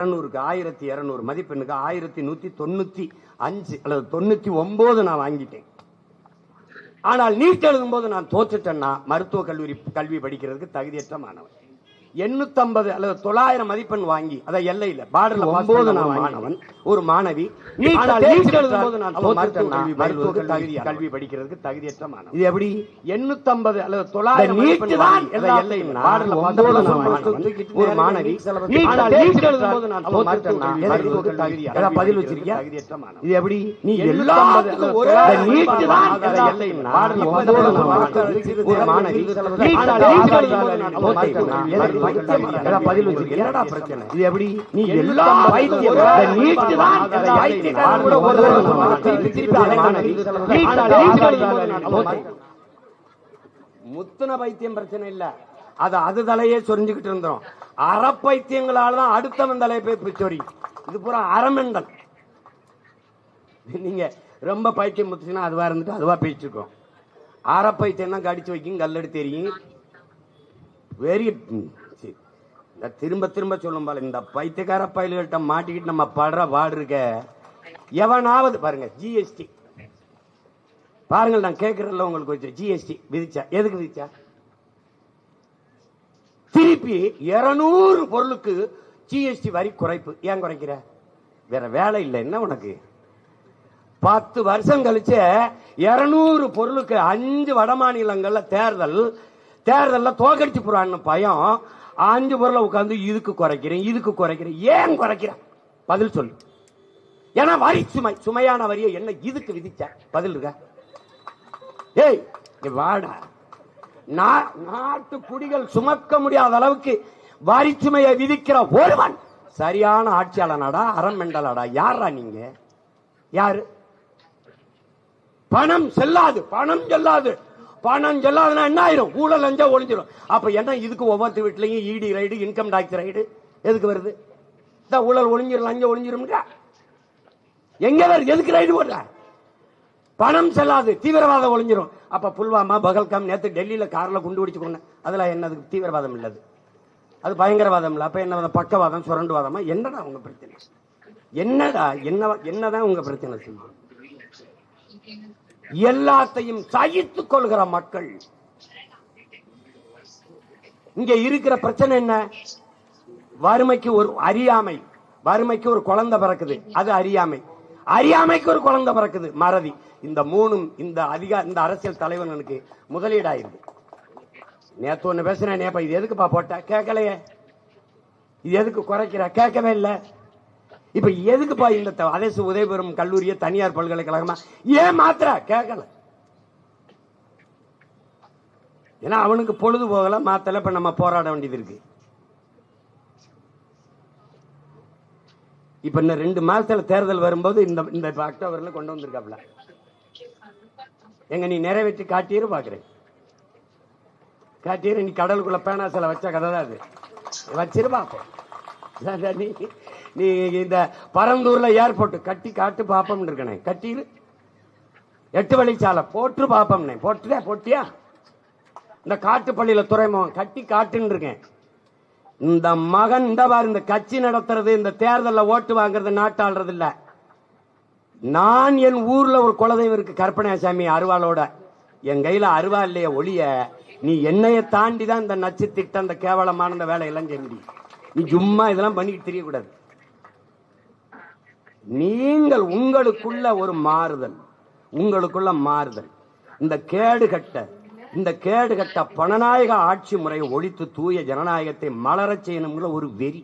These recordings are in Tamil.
இரநூறுக்கு ஆயிரத்தி இருநூறு. மதிப்பெண்ணுக்கு ஆயிரத்தி நூத்தி தொண்ணூத்தி அஞ்சு. அல்லது தொண்ணூத்தி ஒன்பது நான் வாங்கிட்டேன். ஆனால் நீட் எழுதும் போது நான் தோற்றுட்டேன்னா மருத்துவ கல்லூரி கல்வி படிக்கிறதுக்கு தகுதியற்ற மாணவன். எண்ணூத்தம்பது அல்லது தொள்ளாயிரம் மதிப்பெண் வாங்கி அதை எல்லையில பார்டர்ல ஒன்பது மாணவன் ஒரு மாணவி. கல்வி படிக்கிறதுக்கு தகுதியற்ற மாணவன். இது எப்படி? எண்ணூத்தம்பது அல்லது தொள்ளாயிரம் ஒரு மாணவி பதில் வச்சிருக்கியா இது எப்படி? நீ எல்லாத்துக்கும் ஒரு மாணவி பதில் என்னடா பிரச்சனை? இது எப்படி? நீ எல்லா தான் முத்துன பைத்தியம் பிரச்சனை இல்ல. அது அது தலையே சொரிஞ்சுக்கிட்டு இருந்தோம். அறப்பைத்தியங்களால தான் அடுத்தவன் தலையை போய் பிச்சோரி இது பூரா அறமெண்டல் நீங்க ரொம்ப பைத்தியம் முத்துச்சுன்னா அதுவா இருந்துட்டு அதுவா பேச்சுக்கும் அறப்பைத்தியம் தான் கடிச்சு வைக்கும் கல்லெடு தெரியும். வெரி திரும்ப திரும்ப சொல்லும் போல இந்த பைத்தியக்கார பயல்கள்ட்ட மாட்டிக்கிட்டு நம்ம படுற பாடு இருக்க. எவனாவது பாருங்க ஜிஎஸ்டி பாருங்கள் நான் கேட்கறதுல உங்களுக்கு ஜிஎஸ்டி விதிச்சா? எதுக்கு விதிச்சா? திருப்பி இருநூறு பொருளுக்கு ஜிஎஸ்டி வரி குறைப்பு. ஏன் குறைக்கிற? வேற வேலை இல்லை. என்ன உனக்கு? பத்து வருஷம் கழிச்சு இருநூறு பொருளுக்கு அஞ்சு வட மாநிலங்கள்ல தேர்தல் தேர்தல்ல தோக்கடிச்சு போறான்னு பயம். அஞ்சு பொருளை உட்கார்ந்து இதுக்கு குறைக்கிறேன் இதுக்கு குறைக்கிறேன். ஏன் குறைக்கிறேன்? பதில் சொல்லு. ஏன்னா வரி சுமை சுமையான வரியை என்ன இதுக்கு விதிச்ச? பதில் இருக்க? ஏய் வாடா. நா- நாட்டு குடிகள் சுமக்க முடியாத அளவுக்கு வரி சுமையை விதிக்கிற ஒருவன் சரியான ஆட்சியாளனாடா அரண்மெண்டலாடா யாரா நீங்க? யாரு? பணம் செல்லாது பணம் செல்லாது. பணம் செல்லாதுன்னா என்ன ஆயிரும்? ஊழல் லஞ்சா ஒழிஞ்சிடும் அப்ப என்ன இதுக்கு ஒவ்வொரு வீட்லையும் இடி ரைடு இன்கம் டாக்ஸ் ரைடு எதுக்கு வருது? இந்த ஊழல் ஒளிஞ்சிரும் லஞ்சம் ஒளிஞ்சிரும்டா எங்க வருது எதுக்கு ரைடு போடுற பணம் செல்லாது தீவிரவாதம் ஒளிஞ்சிரும். அப்ப புல்வாமா பகல்காம் நேற்று டெல்லியில கார்ல குண்டு பிடிச்சு கொண்டேன் அதுல என்னது தீவிரவாதம் இல்லது. அது பயங்கரவாதம் இல்லை. அப்ப என்ன பக்கவாதம் சுரண்டுவாதமா? என்னடா உங்க பிரச்சனை? என்னடா என்ன என்னதான் உங்க பிரச்சனை சொல்லுவாங்க எல்லாத்தையும் சகித்துக் கொள்கிற மக்கள். இங்க இருக்கிற பிரச்சனை என்ன? வறுமைக்கு ஒரு அறியாமை. வறுமைக்கு ஒரு குழந்தை பிறக்குது. அது அறியாமை. அறியாமைக்கு ஒரு குழந்தை பிறக்குது. மறதி. இந்த மூணும் இந்த அதிகார இந்த அரசியல் தலைவனுக்கு முதலீடாயிருது நேத்து ஒண்ணு பேசுறேன் நேப்பா இது எதுக்குப்பா போட்ட? கேட்கலையே. இது எதுக்கு குறைக்கிற? கேட்கவே இல்லை. இப்ப எதுக்குப்பா இந்த அரசு உதயபுரம் கல்லூரியை தனியார் பல்கலைக்கழகமா? ஏன் மாத்திர கேட்கல ஏன்னா அவனுக்கு பொழுது போகல மாத்தல இப்ப நம்ம போராட வேண்டியது இருக்கு. இப்ப இன்னும் ரெண்டு மாசத்துல தேர்தல் வரும்போது இந்த இந்த அக்டோபர்ல கொண்டு வந்திருக்காப்ல. எங்க நீ நிறைவேற்றி காட்டியிரு பாக்குறேன். காட்டியிரு நீ கடலுக்குள்ள பேனா சில வச்ச கதை தான் அது. வச்சிரு பாப்போம். நீ இந்த பரந்தூர்ல ஏர்போர்ட் கட்டி காட்டு பாப்பம் இருக்கனே கட்டிரு எட்டு வழிச்சாலை போட்டு பாப்பம்னே போட்டுதே போட்டியா? இந்த காட்டுப்பள்ளியில துறைமுகம் கட்டி காட்டுன்னு இருக்கேன். இந்த மகன் இந்த பாரு இந்த கட்சி நடத்துறது இந்த தேர்தலில் ஓட்டு வாங்குறது நாட்டாளுறது இல்ல நான் என் ஊர்ல ஒரு குலதெய்வம் இருக்கு கற்பனையாசாமி அருவாளோட. என் கையில அருவா இல்லைய ஒளிய நீ என்னைய தாண்டி தான் இந்த நச்சு திட்டம் இந்த கேவலமான இந்த வேலையெல்லாம் செய்ய முடியும். நீ சும்மா இதெல்லாம் பண்ணிக்கிட்டு தெரியக்கூடாது. நீங்கள் உங்களுக்குள்ள ஒரு மாறுதல். உங்களுக்குள்ள மாறுதல். இந்த கேடுகட்ட இந்த கேடுகட்ட பணநாயக ஆட்சி முறையை ஒழித்து தூய ஜனநாயகத்தை மலரச் செய்யணுங்கிற ஒரு வெறி.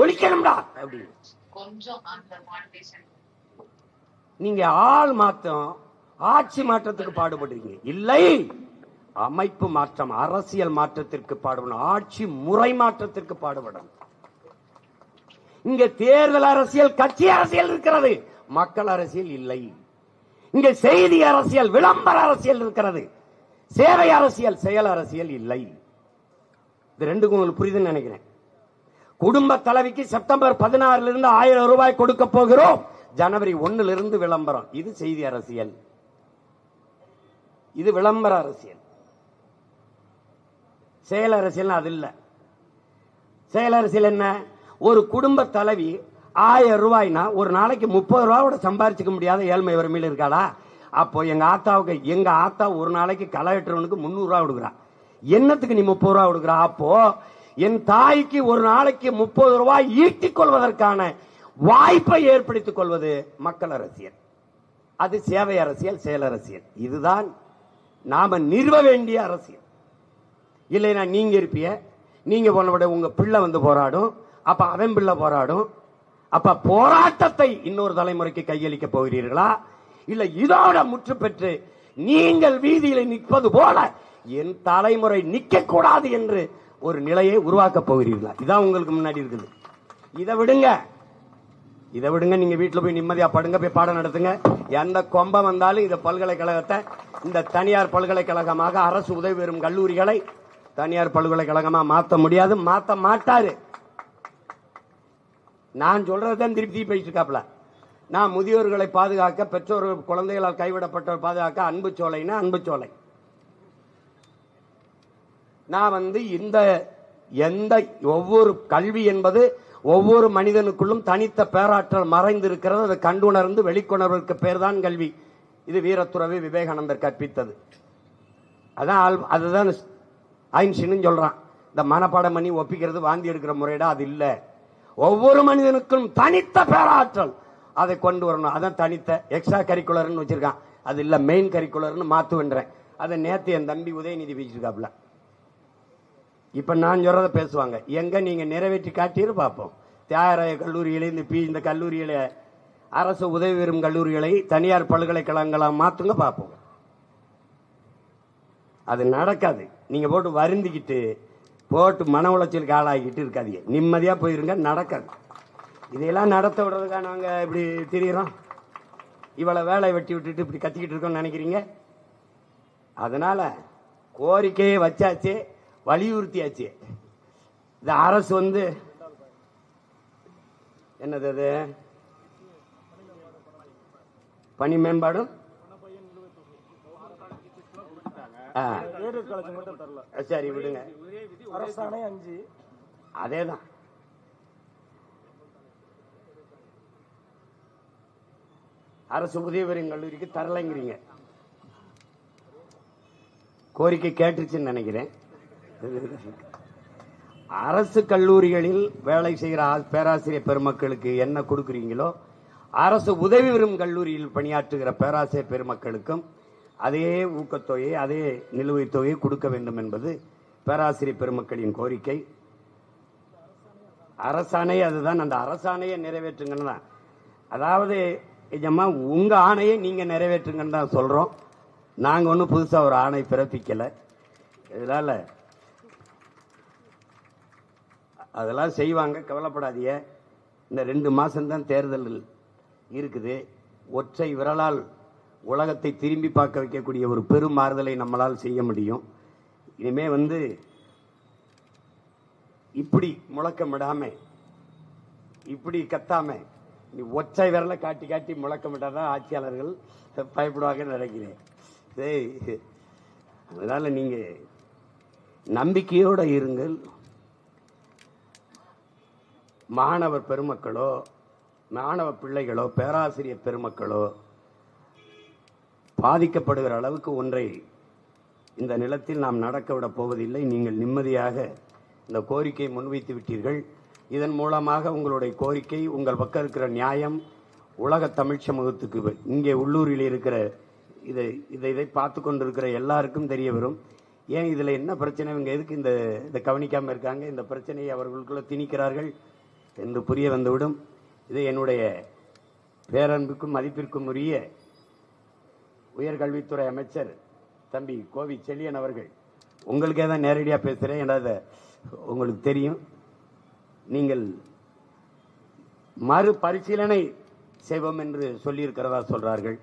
ஒழிக்கணும்டா அப்படின்னு. நீங்க ஆள் மாற்றம் ஆட்சி மாற்றத்துக்கு பாடுபடுறீங்க. இல்லை அமைப்பு மாற்றம் அரசியல் மாற்றத்திற்கு பாடுபடணும் ஆட்சி முறை மாற்றத்திற்கு பாடுபடணும். இங்க தேர்தல் அரசியல் கட்சி அரசியல் இருக்கிறது. மக்கள் அரசியல் இல்லை. இங்க செய்தி அரசியல் விளம்பர அரசியல் இருக்கிறது. சேவை அரசியல் செயல் அரசியல் இல்லை. இது ரெண்டுக்கும் உங்களுக்கு புரியுதுன்னு நினைக்கிறேன். குடும்ப தலைவிக்கு செப்டம்பர் பதினாறுல இருந்து ஆயிரம் ரூபாய் கொடுக்க போகிறோம். ஜனவரி ஒண்ணுல இருந்து விளம்பரம். இது செய்தி அரசியல். இது விளம்பர அரசியல். செயல் அரசியல் அது இல்ல. செயல் அரசியல் என்ன? ஒரு குடும்ப தலைவி ஆயிரம் ரூபாய்னா ஒரு நாளைக்கு முப்பது ரூபாவோட சம்பாரிச்சுக்க முடியாத ஏழ்மை வறுமையில் இருக்காளா? அப்போ எங்க ஆத்தாவுக்கு எங்க ஆத்தா ஒரு நாளைக்கு களை வெட்டுறவனுக்கு முந்நூறுரூவா கொடுக்குறா. என்னத்துக்கு நீ முப்பது ரூபா கொடுக்குறா? அப்போ என் தாய்க்கு ஒரு நாளைக்கு முப்பது ரூபாய் ஈட்டிக் கொள்வதற்கான வாய்ப்பை ஏற்படுத்திக் கொள்வது மக்கள் அரசியல். அது சேவை அரசியல் செயல் அரசியல். இதுதான் நாம நிறுவ வேண்டிய அரசியல். இல்லைன்னா நீங்க இருப்பிய நீங்க போன விட உங்க பிள்ளை வந்து போராடும். அப்ப அவன் பிள்ளை போராடும். அப்ப போராட்டத்தை இன்னொரு தலைமுறைக்கு கையளிக்க போகிறீர்களா? இல்ல இதோட முற்று பெற்று நீங்கள் வீதியில் நிற்பது போல என் தலைமுறை நிக்க கூடாது என்று ஒரு நிலையை உருவாக்க போகிறீர்களா? இதான் உங்களுக்கு முன்னாடி இருக்குது. இதை விடுங்க. இதை விடுங்க. நீங்க வீட்டில் போய் நிம்மதியா படுங்க போய் பாடம் நடத்துங்க. எந்த கொம்பம் வந்தாலும் இந்த பல்கலைக்கழகத்தை இந்த தனியார் பல்கலைக்கழகமாக அரசு உதவி பெறும் கல்லூரிகளை தனியார் பல்கலைக்கழகமா மாற்ற முடியாது. மாற்ற மாட்டாரு. நான் சொல்றதுதான் திருப்பி திருப்பி பேசிட்டு நான் முதியோர்களை பாதுகாக்க பெற்றோர்கள் குழந்தைகளால் கைவிடப்பட்டவர் பாதுகாக்க அன்பு சோலைன்னா அன்பு சோலை. நான் வந்து இந்த எந்த ஒவ்வொரு கல்வி என்பது ஒவ்வொரு மனிதனுக்குள்ளும் தனித்த பேராற்றல் மறைந்திருக்கிறது. அதை கண்டுணர்ந்து வெளிக்கொணர்வதற்கு பேர் தான் கல்வி. இது வீரத்துறவி விவேகானந்தர் கற்பித்தது. அதான் ஆல்- அதுதான் ஐன்ஸ்டீன் சொல்றான். இந்த மனப்பாடம் பண்ணி ஒப்பிக்கிறது வாந்தி எடுக்கிற முறையிட அது இல்லை. ஒவ்வொரு மனிதனுக்கும் தனித்த பேராற்றல். அதை கொண்டு வரணும். அதான் தனித்த எக்ஸ்ட்ரா கரிக்குலர்னு வச்சிருக்கான். அது இல்ல மெயின் கரிக்குலர்னு மாத்துவேன்றேன். அதை நேத்து என் தம்பி உதயநிதி பேசிருக்காப்ல இப்ப நான் சொல்றத பேசுவாங்க. எங்க நீங்க நிறைவேற்றி காட்டியிரு பார்ப்போம். தியாகராய கல்லூரியில இந்த பி இந்த கல்லூரியில அரசு உதவி பெறும் கல்லூரிகளை தனியார் பல்கலைக்கழகங்களா மாத்துங்க பார்ப்போம். அது நடக்காது. நீங்க போட்டு வருந்திக்கிட்டு போட்டு மன உளைச்சலுக்கு ஆளாகிட்டு இருக்காதீங்க. நிம்மதியாக போயிருங்க நடக்காது இதையெல்லாம் நடத்த விடுறதுக்காக நாங்கள் இப்படி திரியிறோம்? இவ்வளோ வேலை வெட்டி விட்டுட்டு இப்படி கத்திக்கிட்டு இருக்கோம்னு நினைக்கிறீங்க? அதனால் கோரிக்கையை வச்சாச்சு வலியுறுத்தியாச்சு. இந்த அரசு வந்து என்னது அது? பணி மேம்பாடும் ஆ, ஏரியர் காலேஜ் மட்டும் தரல சரி விடுங்க. அரசாணை அஞ்சு. அதேதான். அரசு உதவி பெறும் கல்லூரிக்கு தரலைங்கிறீங்க. கோரிக்கை கேட்டுச்சுன்னு நினைக்கிறேன். அரசு கல்லூரிகளில் வேலை செய்கிற பேராசிரியர் பெருமக்களுக்கு என்ன கொடுக்குறீங்களோ அரசு உதவி பெறும் கல்லூரியில் பணியாற்றுகிற பேராசிரியர் பெருமக்களுக்கும் அதே ஊக்கத்தொகையை அதே நிலுவைத் தொகையை கொடுக்க வேண்டும் என்பது பேராசிரியர் பெருமக்களின் கோரிக்கை. அரசாணை அதுதான் அந்த அரசாணையை நிறைவேற்றுங்கன்னு தான். அதாவது நிஜமா உங்கள் ஆணையை நீங்கள் நிறைவேற்றுங்கன்னு தான் சொல்கிறோம் நாங்கள் ஒன்றும் புதுசாக ஒரு ஆணை பிறப்பிக்கலை. இதனால் அதெல்லாம் செய்வாங்க கவலைப்படாதீங்க. இந்த ரெண்டு மாதம்தான் தேர்தல் இருக்குது. ஒற்றை விரலால் உலகத்தை திரும்பி பார்க்க வைக்கக்கூடிய ஒரு பெரும் மாறுதலை நம்மளால் செய்ய முடியும். இனிமே வந்து இப்படி முழக்கமிடாம இப்படி கத்தாம நீ ஒற்றை விரல காட்டி காட்டி முழக்கமிட்டாதான் ஆட்சியாளர்கள் பயப்படுவாங்கன்னு நினைக்கிறேன். டேய், அதனால நீங்க நம்பிக்கையோட இருங்கள். மாணவர் பெருமக்களோ மாணவ பிள்ளைகளோ பேராசிரியர் பெருமக்களோ பாதிக்கப்படுகிற அளவுக்கு ஒன்றை இந்த நிலத்தில் நாம் நடக்க விடப் போவதில்லை. நீங்கள் நிம்மதியாக இந்த கோரிக்கை முன்வைத்து விட்டீர்கள். இதன் மூலமாக உங்களுடைய கோரிக்கை உங்கள் பக்கம் இருக்கிற நியாயம் உலக தமிழ் சமூகத்துக்கு இங்கே உள்ளூரில் இருக்கிற இதை இதை இதை பார்த்து கொண்டிருக்கிற எல்லாருக்கும் தெரிய வரும் ஏன் இதில் என்ன பிரச்சனை? இவங்க எதுக்கு இந்த இதை கவனிக்காமல் இருக்காங்க? இந்த பிரச்சனையை அவர்களுக்குள்ள திணிக்கிறார்கள் என்று புரிய வந்துவிடும். இது என்னுடைய பேரன்புக்கும் மதிப்பிற்கும் உரிய உயர்கல்வித்துறை அமைச்சர் தம்பி கோவி செழியன் அவர்கள். உங்களுக்கே தான் நேரடியாக பேசுகிறேன் ஏன்னா உங்களுக்கு தெரியும். நீங்கள் மறு பரிசீலனை செய்வோம் என்று சொல்லியிருக்கிறதா சொல்கிறார்கள்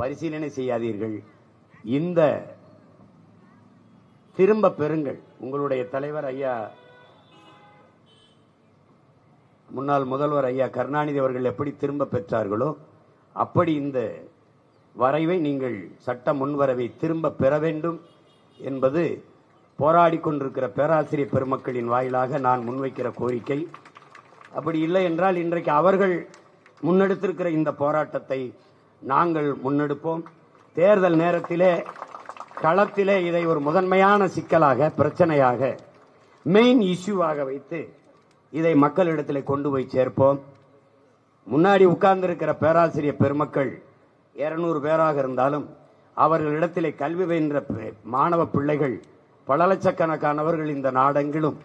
பரிசீலனை செய்யாதீர்கள். இந்த திரும்ப பெறுங்கள். உங்களுடைய தலைவர் ஐயா முன்னாள் முதல்வர் ஐயா கருணாநிதி அவர்கள் எப்படி திரும்ப பெற்றார்களோ அப்படி இந்த வரைவை நீங்கள் சட்ட முன்வரவை திரும்ப பெற வேண்டும் என்பது போராடி கொண்டிருக்கிற பேராசிரியர் பெருமக்களின் வாயிலாக நான் முன்வைக்கிற கோரிக்கை. அப்படி இல்லை என்றால் இன்றைக்கு அவர்கள் முன்னெடுத்திருக்கிற இந்த போராட்டத்தை நாங்கள் முன்னெடுப்போம். தேர்தல் நேரத்திலே களத்திலே இதை ஒரு முதன்மையான சிக்கலாக பிரச்சனையாக மெயின் இஷ்யூவாக வைத்து இதை மக்களிடத்தில் கொண்டு போய் சேர்ப்போம். முன்னாடி உட்கார்ந்திருக்கிற பேராசிரியர் பெருமக்கள் இருநூறு பேராக இருந்தாலும் அவர்களிடத்திலே கல்வி பயின்ற மாணவ பிள்ளைகள் பல லட்சக்கணக்கானவர்கள் இந்த நாடெங்கிலும்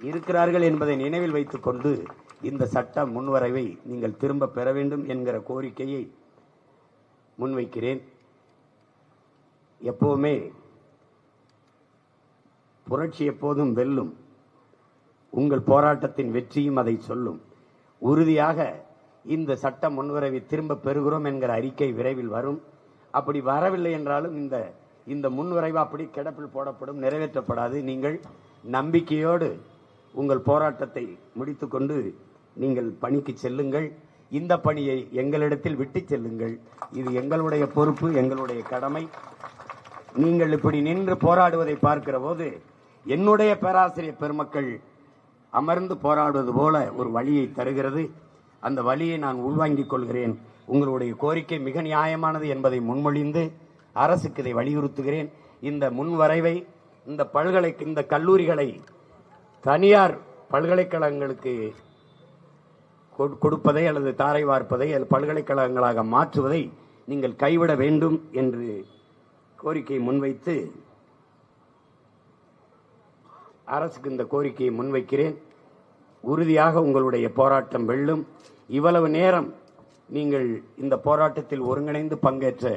இருக்கிறார்கள் என்பதை நினைவில் வைத்துக் கொண்டு இந்த சட்ட முன்வரைவை நீங்கள் திரும்ப பெற வேண்டும் என்கிற கோரிக்கையை முன்வைக்கிறேன். எப்போவுமே புரட்சி எப்போதும் வெல்லும். உங்கள் போராட்டத்தின் வெற்றியும் அதை சொல்லும். உறுதியாக இந்த சட்ட முன்வரவை திரும்ப பெறுகிறோம் என்கிற அறிக்கை விரைவில் வரும். அப்படி வரவில்லை என்றாலும் இந்த இந்த முன்வரைவு அப்படி கிடப்பில் போடப்படும் நிறைவேற்றப்படாது. நீங்கள் நம்பிக்கையோடு உங்கள் போராட்டத்தை முடித்துக்கொண்டு நீங்கள் பணிக்கு செல்லுங்கள். இந்த பணியை எங்களிடத்தில் விட்டு செல்லுங்கள். இது எங்களுடைய பொறுப்பு எங்களுடைய கடமை. நீங்கள் இப்படி நின்று போராடுவதை பார்க்கிற போது என்னுடைய பேராசிரியர் பெருமக்கள் அமர்ந்து போராடுவது போல ஒரு வழியை தருகிறது. அந்த வழியை நான் உள்வாங்கிக் கொள்கிறேன். உங்களுடைய கோரிக்கை மிக நியாயமானது என்பதை முன்மொழிந்து அரசுக்கு இதை வலியுறுத்துகிறேன். இந்த முன்வரைவை இந்த பல்கலை இந்த கல்லூரிகளை தனியார் பல்கலைக்கழகங்களுக்கு கொடு- கொடுப்பதை அல்லது தாரை வார்ப்பதை அல்லது பல்கலைக்கழகங்களாக மாற்றுவதை நீங்கள் கைவிட வேண்டும் என்று கோரிக்கையை முன்வைத்து அரசுக்கு இந்த கோரிக்கையை முன்வைக்கிறேன். உறுதியாக உங்களுடைய போராட்டம் வெல்லும். இவ்வளவு நேரம் நீங்கள் இந்த போராட்டத்தில் ஒருங்கிணைந்து பங்கேற்ற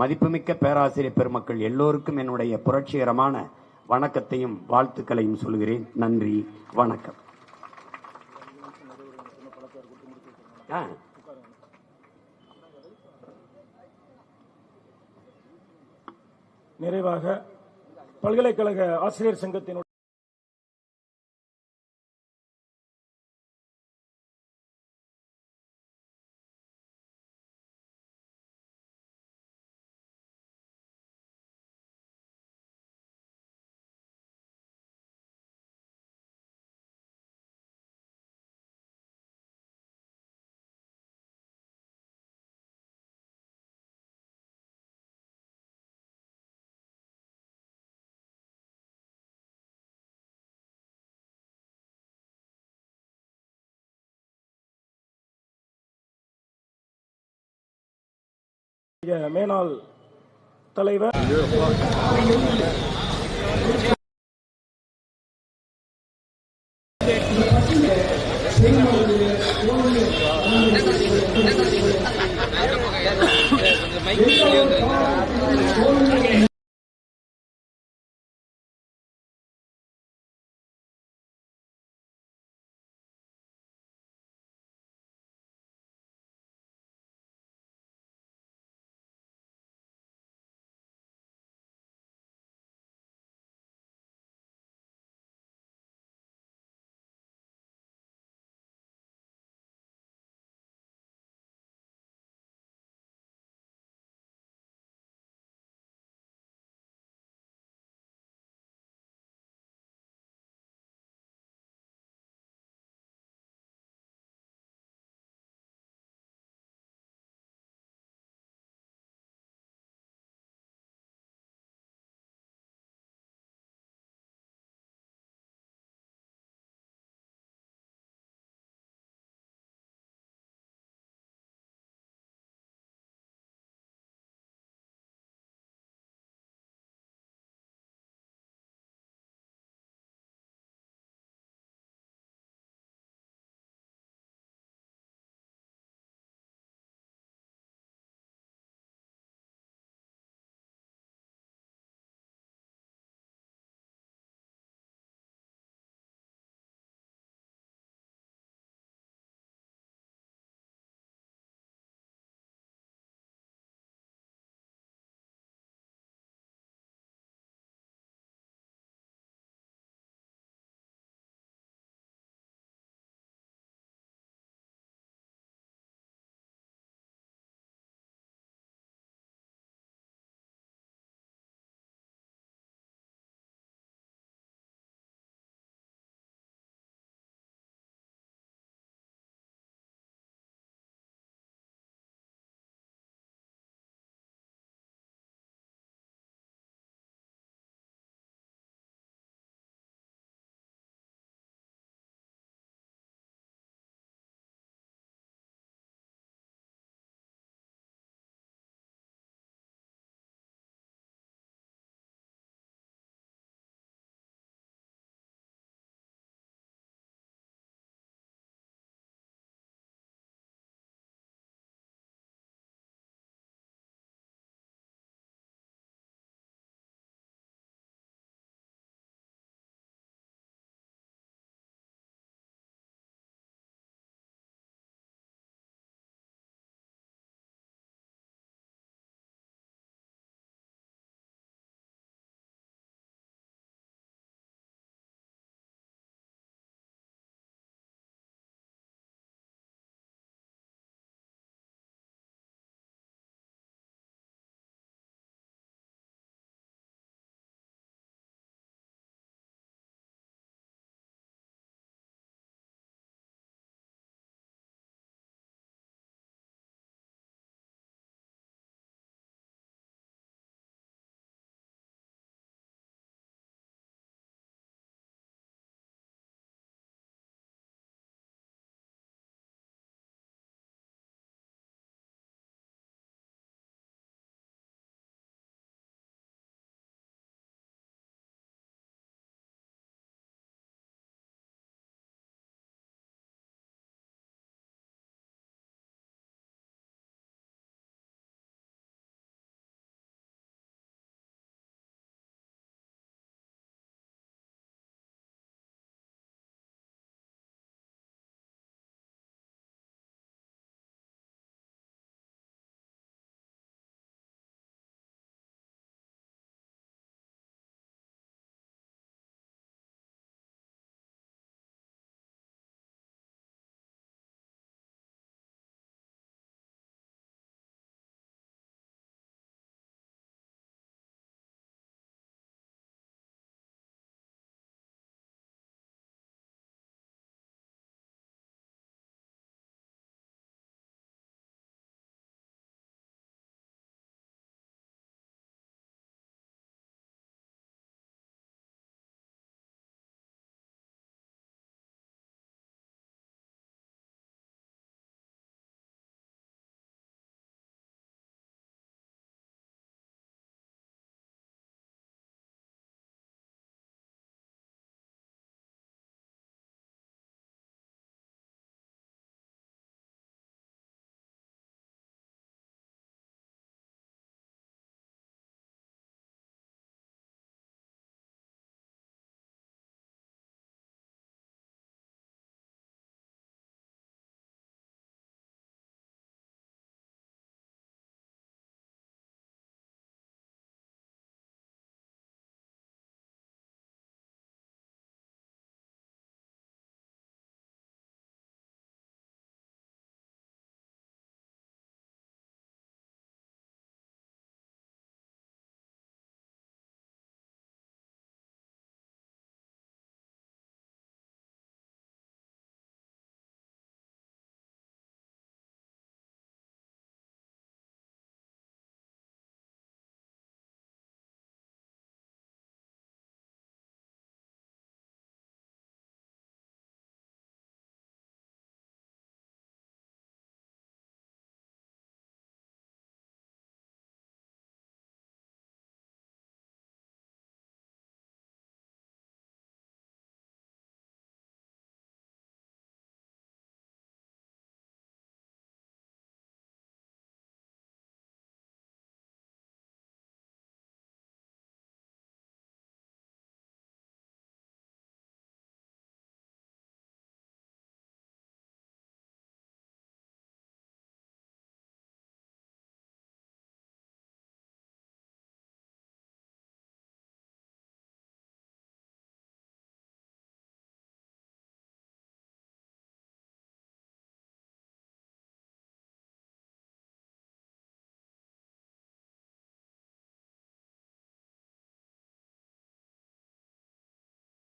மதிப்புமிக்க பேராசிரியர் பெருமக்கள் எல்லோருக்கும் என்னுடைய புரட்சிகரமான வணக்கத்தையும் வாழ்த்துக்களையும் சொல்கிறேன். நன்றி வணக்கம். நிறைவாக பல்கலைக்கழக ஆசிரியர் சங்கத்தினுடைய மேனாள் தலைவர். மைக்